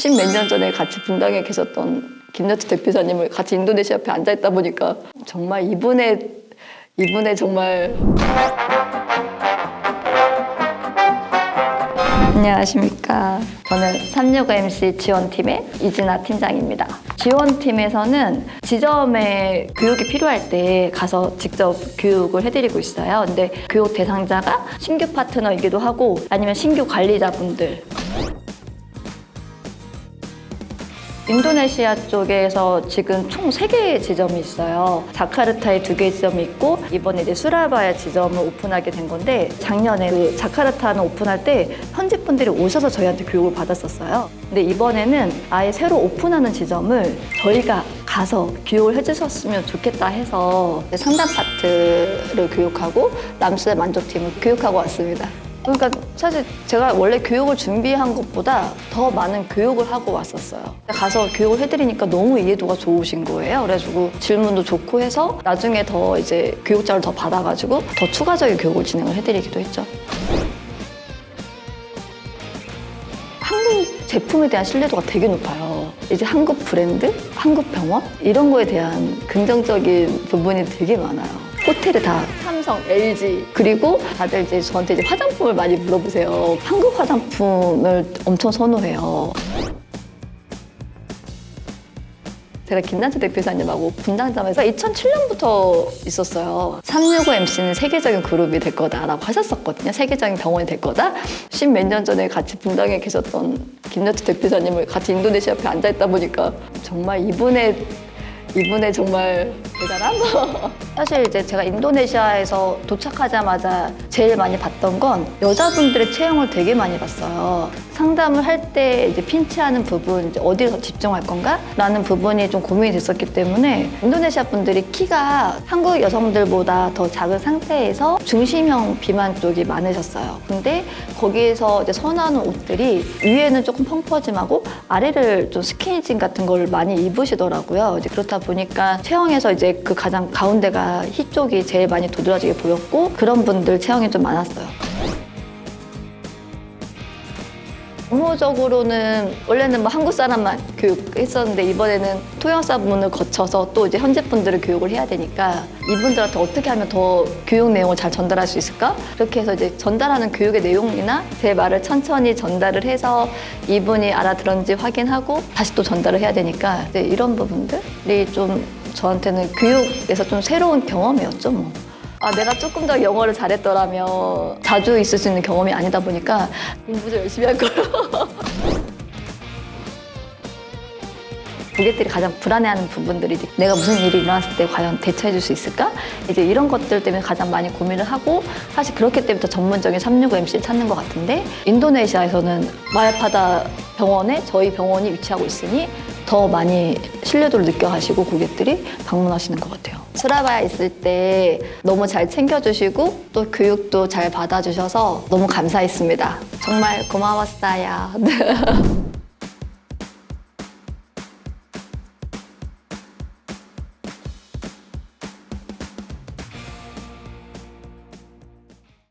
십몇 년 전에 같이 분당에 계셨던 김여주 대표사님을 같이 인도네시아 옆에 앉아 있다 보니까 정말 이분의 이분의 정말 안녕하십니까. 저는 365 MC 지원팀의 이진아 팀장입니다. 지원팀에서는 지점에 교육이 필요할 때 가서 직접 교육을 해드리고 있어요. 근데 교육 대상자가 신규 파트너이기도 하고 아니면 신규 관리자분들 인도네시아 쪽에서 지금 총 세개의 지점이 있어요. 자카르타에 두 개의 지점이 있고 이번에 이제 수라바야 지점을 오픈하게 된 건데 작년에 그 자카르타는 오픈할 때 현지 분들이 오셔서 저희한테 교육을 받았었어요. 근데 이번에는 아예 새로 오픈하는 지점을 저희가 가서 교육을 해주셨으면 좋겠다 해서 상담 파트를 교육하고 남수의 만족팀을 교육하고 왔습니다. 그러니까 사실 제가 원래 교육을 준비한 것보다 더 많은 교육을 하고 왔었어요. 가서 교육을 해드리니까 너무 이해도가 좋으신 거예요. 그래가지고 질문도 좋고 해서 나중에 더 이제 교육자를 더 받아가지고 더 추가적인 교육을 진행을 해드리기도 했죠. 한국 제품에 대한 신뢰도가 되게 높아요. 이제 한국 브랜드, 한국 병원 이런 거에 대한 긍정적인 부분이 되게 많아요. 호텔에 다 삼성, LG 그리고 다들 이제 저한테 이제 화장품을 많이 물어보세요. 한국 화장품을 엄청 선호해요. 제가 김난주 대표사님하고 분당점에서 2007년부터 있었어요. 365 MC는 세계적인 그룹이 될 거다라고 하셨었거든요. 세계적인 병원이 될 거다. 십몇 년 전에 같이 분당에 계셨던 김여주 대표사님을 같이 인도네시아 옆에 앉아 있다 보니까 정말 이분의 이분의 정말 대단함? 사실 이제 제가 인도네시아에서 도착하자마자 제일 많이 봤던 건 여자분들의 체형을 되게 많이 봤어요. 상담을 할 때 이제 핀치하는 부분, 이제 어디에 더 집중할 건가? 라는 부분이 좀 고민이 됐었기 때문에 인도네시아 분들이 키가 한국 여성들보다 더 작은 상태에서 중심형 비만 쪽이 많으셨어요. 근데 거기에서 이제 선호하는 옷들이 위에는 조금 펑퍼짐하고 아래를 좀 스키니진 같은 걸 많이 입으시더라고요. 이제 그렇다 보니까 체형에서 이제 그 가장 가운데가 희 쪽이 제일 많이 도드라지게 보였고 그런 분들 체형이 좀 많았어요. 업무적으로는 원래는 뭐 한국 사람만 교육했었는데 이번에는 토양사분을 거쳐서 또 이제 현지 분들을 교육을 해야 되니까 이분들한테 어떻게 하면 더 교육 내용을 잘 전달할 수 있을까? 그렇게 해서 이제 전달하는 교육의 내용이나 제 말을 천천히 전달을 해서 이분이 알아들었는지 확인하고 다시 또 전달을 해야 되니까 이제 이런 부분들이 좀 저한테는 교육에서 좀 새로운 경험이었죠, 뭐. 아, 내가 조금 더 영어를 잘했더라면 자주 있을 수 있는 경험이 아니다 보니까 공부 좀 열심히 할 거예요. 고객들이 가장 불안해하는 부분들이 내가 무슨 일이 일어났을 때 과연 대처해 줄 수 있을까? 이제 이런 것들 때문에 가장 많이 고민을 하고 사실 그렇기 때문에 더 전문적인 365 MC를 찾는 것 같은데 인도네시아에서는 마야파다 병원에 저희 병원이 위치하고 있으니 더 많이 신뢰도를 느껴하시고 고객들이 방문하시는 것 같아요. 스라바야 있을 때 너무 잘 챙겨주시고 또 교육도 잘 받아주셔서 너무 감사했습니다. 정말 고마웠어요.